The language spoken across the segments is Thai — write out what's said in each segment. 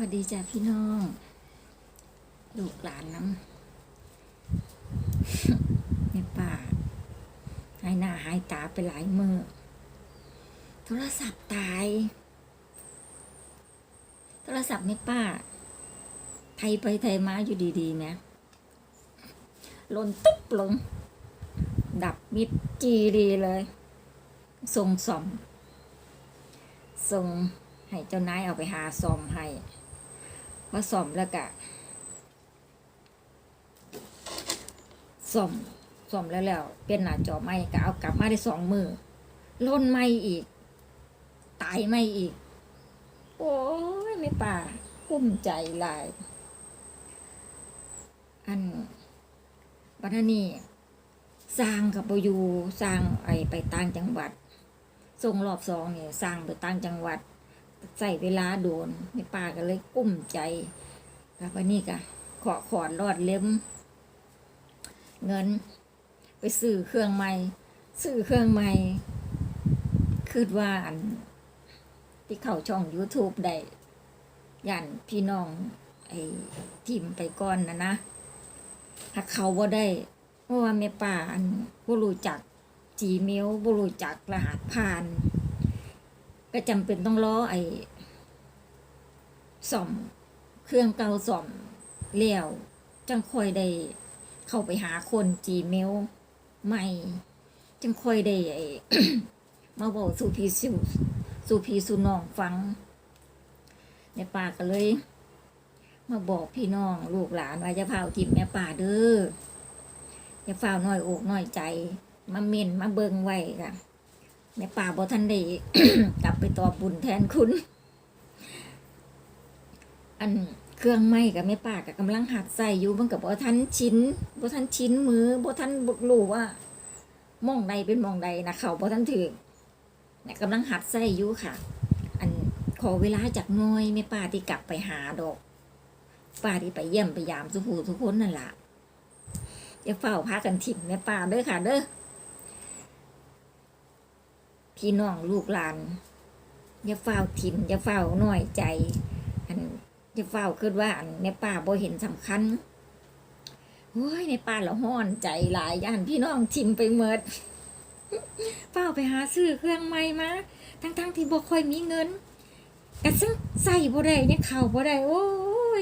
วัสดีจ้ะพี่น้องลูกหลานน้ำแม่ป่าหายหน้าหายตาไปหลายมือโทรศัพท์ตาย โทรศัพท์แม่ป้า ไทยไปไทยมาอยู่ดีๆนะหล่นตุ๊บลง ดับมิดจีรีเลยส่งสอมส่งให้เจ้านายเอาไปหาซอมให้ พอซ่อมแล้วก็ซ่อมซ่อมแล้วแล้วเปลี่ยนหน้าจอใหม่ก็เอากลับมาได้สองมือล่นใหม่อีก ตายใหม่อีก โอ้ยไม่ป่ากุ้มใจลาย อันบัดนี้สร้างกับบอยู่สร้างไอไปต่างจังหวัดส่งรอบสองเนี่ยสร้างไปต่างจังหวัด ใส่เวลาโดนแม่ป้าก็เลยกุ้มใจกับวันนี้ก็ขอขอดรอดเล็ม เงิน ไปซื้อเครื่องใหม่ซื้อเครื่องใหม่คือว่าอันที่เข้าช่อง YouTube ได้ย่านพี่น้อง ไอ้ทีมไปก่อนนะนะหากเขาบ่าได้เพราะว่าแม่ป้าอันบ่รู้จัก Gmail บ่รู้จักรหัสผ่าน ก็จำเป็นต้องรอไอ้ซ่อม เครื่องเก่าซ่อมแล้วจังคอยได้เข้าไปหาคน Gmail ใหม่ จังคอยได้ไอ้มาบอกสู่พีสูสู่พีสู่น้องฟังแม่ป่าก็เลย มาบอกพี่น้องลูกหลานว่าจะเฝ้าทิมแม่ป่าเด้ออย่าเฝ้าน้อยอกน้อยใจ มาเม่นมาเบิงไว้ค่ะ แม่ป่าบอทันได้กลับไปตอบบุญแทนคุณ อันเครื่องไม้กับแม่ป่ากับกำลังหัดใส่อยู่มันกับบอทันชิ้นบอทันชิ้นมือบอทันรู้ว่ามองใดเป็นมองใดนะเขาบอทันถึงเนี่ยกำลังหัดใส่อยู่ค่ะ อันขอเวลาจากน้อยแม่ป่าที่กลับไปหาดอกป้าที่ไปเยี่ยมไปยามสุภูทุกคนนั่นแหละอย่าเฝ้าพากันถิ่มแม่ป่าเด้อค่ะเด้อ พี่น้องลูกหลาน อย่าเฝ้าถิ่มอย่าเฝ้าหน้อยใจ อันอย่าเฝ้าคิดว่าอันในป่าบ่เห็นสำคัญโอ้ยในป่าละห้อนใจหลายย่านพี่น้องถิ่มไปเมิดเฝ้าไปหาซื้อเครื่องใหม่มาทั้งๆที่บ่ค่อยมีเงินกระซึ่งใส่บ่ได้เนี่ยเข่าบ่ได้โอ้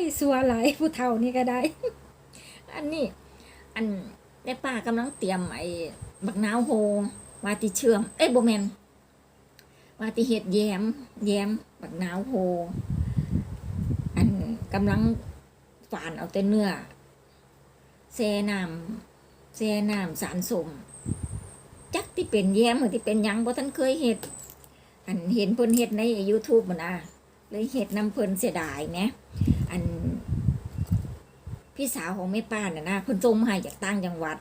ยสัวหลายผู้เฒ่านี่ก็ได้ อันนี้ อันในป่ากำลังเตรียมไอ้บักนาวโฮวาติเชื่อม เอ้ยโบแมน วาติเห็ดแยมแยมบักนาวโฮอันกำลังฝานเอาแต่เนื้อแซ่น้ำแซ่น้ำสารสมจักที่เป็นแย้มหรือที่เป็นยังเพราะท่านเคยเห็ดอันเห็นเพิ่นเห็ดใน YouTube มันอะเลยเห็ดนำเพิ่นเสียดายนะอัน พี่สาวของแม่ป้าน่ะนะเพิ่นจงมาให้จากต่างจังหวัด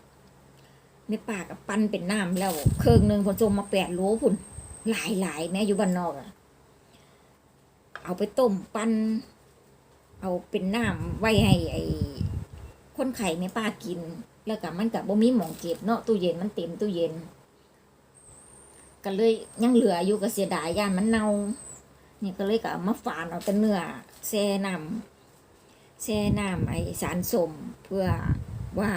แม่ป่ากับปั้นเป็นน้ำแล้ว เครื่องหนึ่งผสมมาแปดโลพุ่น หลายหลายๆแม่อยู่บ้านนอกอะเอาไปต้มปั้นเอาเป็นน้ำไว้ให้ไอ้คนไข่แม่ป้ากิน แล้วก็มันกับบ่มีหมองเก็บเนาะตู้เย็นมันเต็มตู้เย็นก็เลยยังเหลืออยู่ก็เสียดายย่านมันเน่านี่ก็เลยก็เอามาฝานเอาแต่เนื้อแช่น้ำแช่น้ำไอ้สารสมเพื่อว่า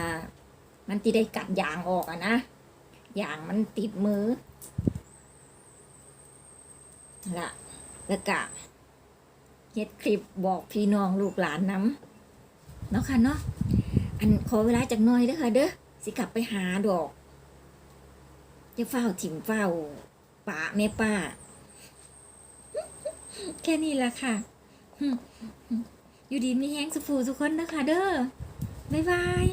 มันที่ได้กัดยางออกอะนะยางมันติดมือ ละแล้วก็เฮ็ดคลิปบอกพี่น้องลูกหลานน้ำเนาะค่ะเนาะอันขอเวลาจากน้อยเด้อค่ะเด้อสิกลับไปหาดอกจะเฝ้าถิ่มเฝ้าป่าแม่ป้า แค่นี้ละค่ะ อยู่ดีมีแห้งสุฟูทุกคนนะคะเด้อบ๊ายบาย